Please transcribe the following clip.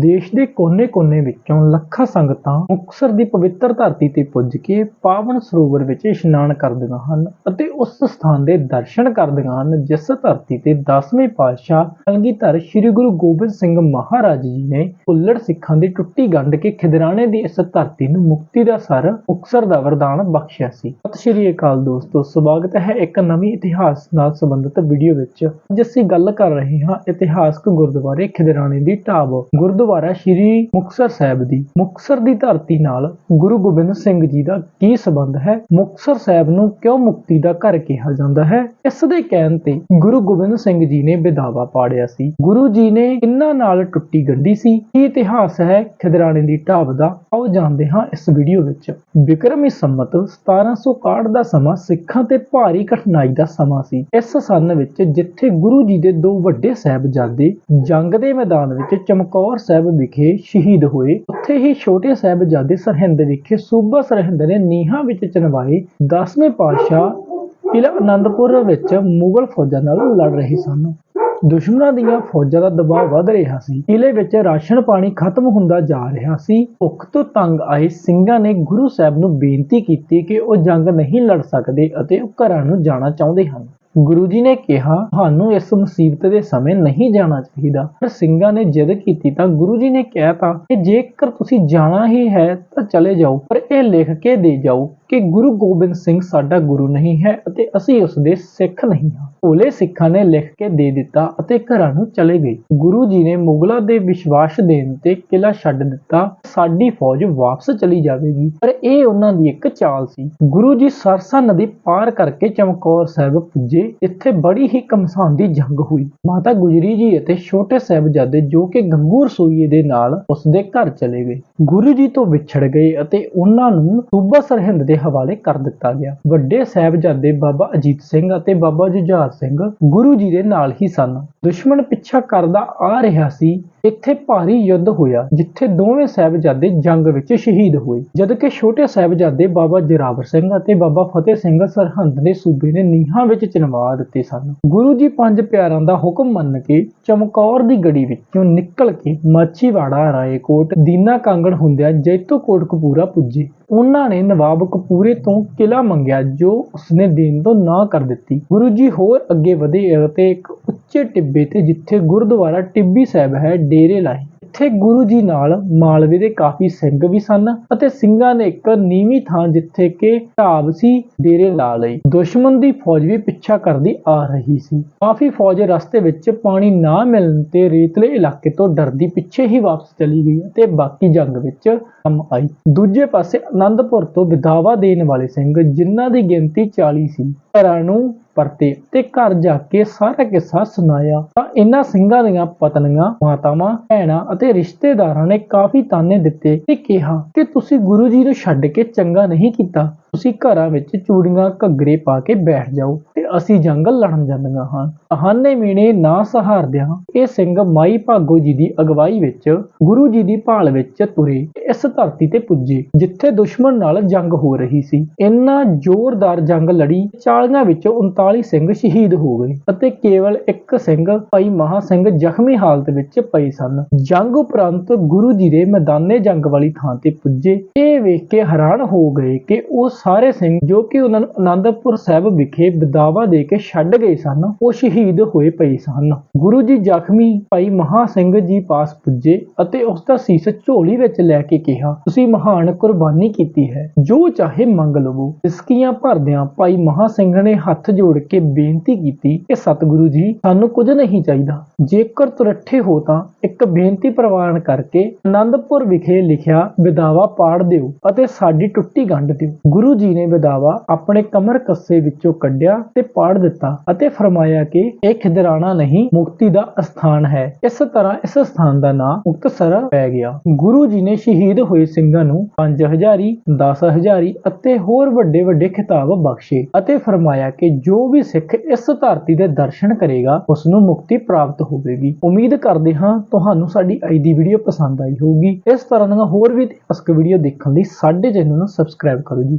ਦੇਸ਼ ਦੇ ਕੋਨੇ-ਕੋਨੇ ਵਿੱਚੋਂ ਲੱਖਾਂ ਸੰਗਤਾਂ ਮੁਕਤਸਰ ਦੀ ਪਵਿੱਤਰ ਧਰਤੀ ਤੇ ਪੁੱਜ ਕੇ ਪਾਵਨ ਸਰੋਵਰ ਵਿੱਚ ਇਸ਼ਨਾਨ ਕਰਦੀਆਂ ਹਨ ਅਤੇ ਉਸ ਸਥਾਨ ਦੇ ਦਰਸ਼ਨ ਕਰਦੀਆਂ ਹਨ, ਜਿਸ ਧਰਤੀ ਤੇ 10ਵੇਂ ਪਾਤਸ਼ਾਹ ਕਲਗੀਧਰ ਸ੍ਰੀ ਗੁਰੂ ਗੋਬਿੰਦ ਸਿੰਘ ਮਹਾਰਾਜ ਜੀ ਨੇ ਭੁੱਲੜ ਸਿੱਖਾਂ ਦੀ ਟੁੱਟੀ ਗੰਢ ਕੇ ਖਿਦਰਾਣੇ ਦੀ ਇਸ ਧਰਤੀ ਨੂੰ ਮੁਕਤੀ ਦਾ ਸਰ ਮੁਕਤਸਰ ਦਾ ਵਰਦਾਨ ਬਖਸ਼ਿਆ ਸੀ। ਸਤਿ ਸ਼੍ਰੀ ਅਕਾਲ ਦੋਸਤੋ, ਸਵਾਗਤ ਹੈ ਇੱਕ ਨਵੀਂ ਇਤਿਹਾਸ ਨਾਲ ਸੰਬੰਧਿਤ ਵੀਡੀਓ ਵਿੱਚ। ਅੱਜ ਅਸੀਂ ਗੱਲ ਕਰ ਰਹੇ ਹਾਂ ਇਤਿਹਾਸਕ ਗੁਰਦੁਆਰੇ ਖਿਦਰਾਣੇ ਦੀ ਢਾਬ ਗੁਰਦੁਆਰਾ ਸ੍ਰੀ ਮੁਕਤਸਰ ਸਾਹਿਬ ਦੀ, ਮੁਕਤਸਰ ਦੀ ਧਰਤੀ ਨਾਲ ਗੁਰੂ ਗੋਬਿੰਦ ਸਿੰਘ ਜੀ ਦਾ ਕੀ ਸੰਬੰਧ ਹੈ? ਮੁਕਤਸਰ ਸਾਹਿਬ ਨੂੰ ਕਿਉਂ ਮੁਕਤੀ ਦਾ ਘਰ ਕਿਹਾ ਜਾਂਦਾ ਹੈ? ਇਸ ਦੇ ਕਹਿਣ ਤੇ ਗੁਰੂ ਗੋਬਿੰਦ ਸਿੰਘ ਜੀ ਨੇ ਵਿਦਾਵਾ ਪਾੜਿਆ ਸੀ। ਗੁਰੂ ਜੀ ਨੇ ਕਿੰਨਾ ਨਾਲ ਟੁੱਟੀ ਗੰਢੀ ਸੀ? ਕੀ ਇਤਿਹਾਸ ਹੈ ਖਿਦਰਾਣੇ ਦੀ ਢਾਬ ਦਾ? ਆਓ ਜਾਣਦੇ ਹਾਂ ਇਸ ਵੀਡੀਓ ਵਿੱਚ। ਵਿਕਰਮੀ ਸੰਮਤ 1761 ਦਾ ਸਮਾਂ ਸਿੱਖਾਂ ਤੇ ਭਾਰੀ ਕਠਿਨਾਈ ਦਾ ਸਮਾਂ ਸੀ। ਇਸ ਸੰਨ ਵਿੱਚ ਜਿੱਥੇ ਗੁਰੂ ਜੀ ਦੇ ਦੋ ਵੱਡੇ ਸਾਹਿਬਜ਼ਾਦੇ ਜੰਗ ਦੇ ਮੈਦਾਨ ਵਿੱਚ ਚਮਕੌਰ ਸਾਹਿਬ ਵਿਖੇ ਸ਼ਹੀਦ ਹੋਏ। ਉੱਥੇ ਹੀ ਛੋਟੇ ਸਾਹਿਬਜ਼ਾਦੇ ਸਰਹਿੰਦ ਵਿਖੇ ਸੂਬਾ ਸਰਹਿੰਦ ਨੇ ਨੀਹਾਂ ਵਿੱਚ ਚਨਵਾਏ 10ਵੇਂ ਪਾਤਸ਼ਾਹ ਕਿਲ੍ਹਾ ਆਨੰਦਪੁਰ ਵਿੱਚ ਮੁਗਲ ਫੌਜਾਂ ਨਾਲ ਲੜ ਰਹੇ ਸਨ। ਦੁਸ਼ਮਣਾਂ ਦੀਆਂ ਫੌਜਾਂ ਦਾ ਦਬਾਅ ਵੱਧ ਰਿਹਾ ਸੀ। ਕਿਲੇ ਵਿੱਚ ਰਾਸ਼ਨ ਪਾਣੀ ਖਤਮ ਹੁੰਦਾ ਜਾ ਰਿਹਾ ਸੀ। ਭੁੱਖ ਤੋਂ ਤੰਗ ਆਏ ਸਿੰਘਾਂ ਨੇ ਗੁਰੂ ਸਾਹਿਬ ਨੂੰ ਬੇਨਤੀ ਕੀਤੀ ਕਿ ਉਹ ਜੰਗ ਨਹੀਂ ਲੜ ਸਕਦੇ ਅਤੇ ਉਹ ਘਰਾਂ ਨੂੰ ਜਾਣਾ ਚਾਹੁੰਦੇ ਹਨ। ਗੁਰੂ ਜੀ ਨੇ ਕਿਹਾ ਤੁਹਾਨੂੰ ਇਸ ਮੁਸੀਬਤ ਦੇ ਸਮੇਂ ਨਹੀਂ ਜਾਣਾ ਚਾਹੀਦਾ। ਪਰ ਸਿੰਘਾਂ ਨੇ ਜਦ ਕੀਤੀ ਤਾਂ ਗੁਰੂ ਜੀ ਨੇ ਕਿਹਾ ਤਾਂ ਕਿ ਜੇਕਰ ਤੁਸੀਂ ਜਾਣਾ ਹੀ ਹੈ ਤਾਂ ਚਲੇ ਜਾਓ, ਪਰ ਇਹ ਲਿਖ ਕੇ ਦੇ ਜਾਓ ਕਿ ਗੁਰੂ ਗੋਬਿੰਦ ਸਿੰਘ ਸਾਡਾ ਗੁਰੂ ਨਹੀਂ ਹੈ ਅਤੇ ਅਸੀਂ ਉਸ ਦੇ ਸਿੱਖ ਨਹੀਂ ਹਾਂ। ਭੋਲੇ ਸਿੱਖਾਂ ਨੇ ਲਿਖ ਕੇ ਦੇ ਦਿੱਤਾ ਅਤੇ ਘਰਾਂ ਨੂੰ ਚਲੇ ਗਏ। ਗੁਰੂ ਜੀ ਨੇ ਮੁਗਲਾਂ ਦੇ ਵਿਸ਼ਵਾਸ ਦੇਣ ਤੇ ਕਿਲਾ ਛੱਡ ਦਿੱਤਾ। ਸਾਡੀ ਫੌਜ ਵਾਪਸ ਚਲੀ ਜਾਵੇਗੀ। ਪਰ ਇਹ ਉਹਨਾਂ ਦੀ ਇੱਕ ਚਾਲ ਸੀ। ਗੁਰੂ ਜੀ ਸਰਸਾ ਨਦੀ ਪਾਰ ਕਰਕੇ ਚਮਕੌਰ ਸਾਹਿਬ ਪੁੱਜੇ। ਇੱਥੇ ਬੜੀ ਹੀ ਕਮਸਾਨ ਦੀ ਜੰਗ ਹੋਈ। ਮਾਤਾ ਗੁਜਰੀ ਜੀ ਅਤੇ ਛੋਟੇ ਸਾਹਿਬਜ਼ਾਦੇ ਜੋ ਕਿ ਗੰਗੂ ਰਸੋਈਏ ਦੇ ਨਾਲ ਉਸ ਦੇ ਘਰ ਚਲੇ ਗਏ। ਗੁਰੂ ਜੀ ਤੋਂ ਵਿਛੜ ਗਏ ਅਤੇ ਉਹਨਾਂ ਨੂੰ ਸੂਬਾ ਸਰਹਿੰਦ ਦੇ ਹਵਾਲੇ ਕਰ ਦਿੱਤਾ ਗਿਆ। ਵੱਡੇ ਸਾਹਿਬਜ਼ਾਦੇ ਬਾਬਾ ਅਜੀਤ ਸਿੰਘ ਅਤੇ ਬਾਬਾ ਜੁਝਾਰ ਸਿੰਘ ਗੁਰੂ ਜੀ ਦੇ ਨਾਲ ਹੀ ਸਨ। ਦੁਸ਼ਮਣ ਪਿੱਛਾ ਕਰਦਾ ਆ ਰਿਹਾ ਸੀ। ਇੱਥੇ ਭਾਰੀ ਯੁੱਧ ਹੋਇਆ, ਜਿੱਥੇ ਦੋਵੇਂ ਸਾਹਿਬਜ਼ਾਦੇ ਜੰਗ ਵਿੱਚ ਸ਼ਹੀਦ ਹੋਏ। ਜਦ ਕਿ ਛੋਟੇ ਸਾਹਿਬਜ਼ਾਦੇ ਬਾਬਾ ਜਰਾਵਰ ਸਿੰਘ ਅਤੇ ਬਾਬਾ ਫਤਿਹ ਸਿੰਘ ਸਰਹੰਦ ਦੇ ਸੂਬੇ ਦੇ ਨੀਹਾਂ ਵਿੱਚ ਚਿਣਵਾ ਦਿੱਤੇ ਸਨ। ਗੁਰੂ ਜੀ ਪੰਜ ਪਿਆਰਾਂ ਦਾ ਹੁਕਮ ਮੰਨ ਕੇ ਚਮਕੌਰ ਦੀ ਗੜੀ ਵਿੱਚੋਂ ਨਿਕਲ ਕੇ ਮਾਛੀਵਾੜਾ, ਰਾਏਕੋਟ, ਦੀਨਾ ਕਾਂਗੜ ਹੁੰਦਿਆਂ ਜੈਤੋ ਕੋਟ ਕਪੂਰਾ ਪੁੱਜੇ। ਉਹਨਾਂ ਨੇ ਨਵਾਬ ਕਪੂਰੇ ਤੋਂ ਕਿਲਾ ਮੰਗਿਆ ਜੋ ਉਸਨੇ ਦੇਣ ਤੋਂ ਨਾ ਕਰ ਦਿੱਤੀ। ਗੁਰੂ ਜੀ ਹੋਰ ਅੱਗੇ ਵਧੇ ਅਤੇ ਇੱਕ ਉੱਚੇ ਟਿੱਬੇ ਤੇ ਜਿੱਥੇ ਗੁਰਦੁਆਰਾ ਟਿੱਬੀ ਸਾਹਿਬ ਹੈ, ਡੇਰੇ ਲਾਏ। ਇੱਥੇ ਗੁਰੂ ਜੀ ਨਾਲ ਮਾਲਵੇ ਦੇ ਕਾਫੀ ਸਿੰਘ ਵੀ ਸਨ ਅਤੇ ਸਿੰਘਾਂ ਨੇ ਇੱਕ ਨੀਵੀਂ ਥਾਂ ਜਿੱਥੇ ਕਿ ਢਾਬ ਸੀ, ਡੇਰੇ ਲਾ ਲਈ ਦੁਸ਼ਮਣ ਦੀ ਫੌਜ ਵੀ ਪਿੱਛਾ ਕਰਦੀ ਆ ਰਹੀ ਸੀ। ਕਾਫੀ ਫੌਜ ਰਸਤੇ ਵਿੱਚ ਪਾਣੀ ਨਾ ਮਿਲਣ ਤੇ ਰੇਤਲੇ ਇਲਾਕੇ ਤੋਂ ਡਰਦੀ ਪਿੱਛੇ ਹੀ ਵਾਪਸ ਚਲੀ ਗਈ ਤੇ ਬਾਕੀ ਜੰਗ ਵਿੱਚ ਕੰਮ ਆਈ। ਦੂਜੇ ਪਾਸੇ ਆਨੰਦਪੁਰ ਤੋਂ ਵਿਦਾਵਾ ਦੇਣ ਵਾਲੇ ਸਿੰਘ, ਜਿਨ੍ਹਾਂ ਦੀ ਗਿਣਤੀ 40 ਸੀ, ਘਰਾਂ ਨੂੰ ਪਰਤੇ ਤੇ ਘਰ ਜਾ ਕੇ ਸਾਰਾ ਕਿੱਸਾ ਸੁਣਾਇਆ, ਤਾਂ ਇਹਨਾਂ ਸਿੰਘਾਂ ਦੀਆਂ ਪਤਨੀਆਂ, ਮਾਤਾਵਾਂ, ਭੈਣਾਂ ਅਤੇ ਰਿਸ਼ਤੇਦਾਰਾਂ ਨੇ ਕਾਫੀ ਤਾਨੇ ਦਿੱਤੇ ਤੇ ਕਿਹਾ ਕਿ ਤੁਸੀਂ ਗੁਰੂ ਜੀ ਨੂੰ ਛੱਡ ਕੇ ਚੰਗਾ ਨਹੀਂ ਕੀਤਾ। ਤੁਸੀਂ ਘਰਾਂ ਵਿੱਚ ਚੂੜੀਆਂ ਘੱਗਰੇ ਪਾ ਕੇ ਬੈਠ ਜਾਓ ਤੇ ਅਸੀਂ ਜੰਗ ਲੜਨ ਜਾਂਦੀਆਂ ਹਾਂ। ਕਹਾਨੇ ਮੀਣੇ ਨਾ ਸਹਾਰਦਿਆਂ ਇਹ ਸਿੰਘ ਮਾਈ ਭਾਗੋ ਜੀ ਦੀ ਅਗਵਾਈ ਵਿੱਚ, ਗੁਰੂ ਜੀ ਦੀ ਭਾਲ ਵਿੱਚ ਤੁਰੇ ਇਸ ਧਰਤੀ ਤੇ ਪੁੱਜੇ, ਜਿੱਥੇ ਦੁਸ਼ਮਣ ਨਾਲ ਜੰਗ ਹੋ ਰਹੀ ਸੀ। ਇੰਨਾ ਜ਼ੋਰਦਾਰ ਜੰਗ ਲੜੀ 40 ਵਿੱਚੋਂ 39 ਸਿੰਘ ਸ਼ਹੀਦ ਹੋ ਗਏ ਅਤੇ ਕੇਵਲ ਇੱਕ ਸਿੰਘ, ਭਾਈ ਮਹਾ ਸਿੰਘ ਜ਼ਖਮੀ ਹਾਲਤ ਵਿੱਚ ਪਏ ਸਨ। ਜੰਗ ਉਪਰੰਤ ਗੁਰੂ ਜੀ ਦੇ ਮੈਦਾਨੇ ਜੰਗ ਵਾਲੀ ਥਾਂ ਤੇ ਪੁੱਜੇ। ਇਹ ਵੇਖ ਕੇ ਹੈਰਾਨ ਹੋ ਗਏ ਕਿ ਉਸ ਸਾਰੇ ਸਿੰਘ ਜੋ ਕਿ ਉਹਨਾਂ ਨੂੰ ਆਨੰਦਪੁਰ ਸਾਹਿਬ ਵਿਖੇ ਵਿਦਾਵਾ ਦੇ ਕੇ ਛੱਡ ਗਏ ਸਨ, ਉਹ ਸ਼ਹੀਦ ਹੋਏ ਪਏ ਸਨ। ਗੁਰੂ ਜੀ ਜ਼ਖਮੀ ਭਾਈ ਮਹਾ ਸਿੰਘ ਜੀ ਪਾਸ ਪੁੱਜੇ ਅਤੇ ਉਸ ਦਾ ਸੀਸ ਝੋਲੀ ਵਿੱਚ ਲੈ ਕੇ ਕਿਹਾ, ਤੁਸੀਂ ਮਹਾਨ ਕੁਰਬਾਨੀ ਕੀਤੀ ਹੈ, ਜੋ ਚਾਹੇ ਮੰਗ ਲਵੋ। ਇਸਕੀਆਂ ਭਰਦਿਆਂ ਭਾਈ ਮਹਾ ਸਿੰਘ ਨੇ ਹੱਥ ਜੋੜ ਕੇ ਬੇਨਤੀ ਕੀਤੀ ਕਿ ਸਤਿਗੁਰੂ ਜੀ, ਸਾਨੂੰ ਕੁਝ ਨਹੀਂ ਚਾਹੀਦਾ। ਜੇਕਰ ਤੁਰੱਠੇ ਹੋ ਤਾਂ ਇੱਕ ਬੇਨਤੀ ਪ੍ਰਵਾਨ ਕਰਕੇ ਆਨੰਦਪੁਰ ਵਿਖੇ ਲਿਖਿਆ ਵਿਦਾਵਾ ਪਾੜ ਦਿਓ ਅਤੇ ਸਾਡੀ ਟੁੱਟੀ ਗੰਢ ਦਿਓ। ਗੁਰੂ ਗੁਰੂ ਜੀ ਨੇ ਵਿਦਾਵਾ ਆਪਣੇ ਕਮਰ ਕੱਸੇ ਵਿੱਚੋਂ ਕੱਢਿਆ ਤੇ ਪਾੜ ਦਿੱਤਾ ਅਤੇ ਫਰਮਾਇਆ ਕਿ ਇਹ ਖਿਦਰਾਣਾ ਨਹੀਂ, ਮੁਕਤੀ ਦਾ ਅਸਥਾਨ ਹੈ। ਇਸ ਤਰ੍ਹਾਂ ਇਸ ਸਥਾਨ ਦਾ ਨਾਮ ਮੁਕਤਸਰ ਪੈ ਗਿਆ। ਗੁਰੂ ਜੀ ਨੇ ਸ਼ਹੀਦ ਹੋਏ ਸਿੰਘਾਂ ਨੂੰ 5000 10000 ਅਤੇ ਹੋਰ ਵੱਡੇ ਵੱਡੇ ਖਿਤਾਬ ਬਖਸ਼ੇ ਅਤੇ ਫਰਮਾਇਆ ਕਿ ਜੋ ਵੀ ਸਿੱਖ ਇਸ ਧਰਤੀ ਦੇ ਦਰਸ਼ਨ ਕਰੇਗਾ ਉਸ ਨੂੰ ਮੁਕਤੀ ਪ੍ਰਾਪਤ ਹੋਵੇਗੀ। ਉਮੀਦ ਕਰਦੇ ਹਾਂ ਤੁਹਾਨੂੰ ਸਾਡੀ ਅੱਜ ਦੀ ਵੀਡੀਓ ਪਸੰਦ ਆਈ ਹੋਊਗੀ। ਇਸ ਤਰ੍ਹਾਂ ਦੀਆਂ ਹੋਰ ਵੀ ਇਤਿਹਾਸਕ ਵੀਡੀਓ ਦੇਖਣ ਲਈ ਸਾਡੇ ਚੈਨਲ ਨੂੰ ਸਬਸਕ੍ਰਾਈਬ ਕਰੋ ਜੀ।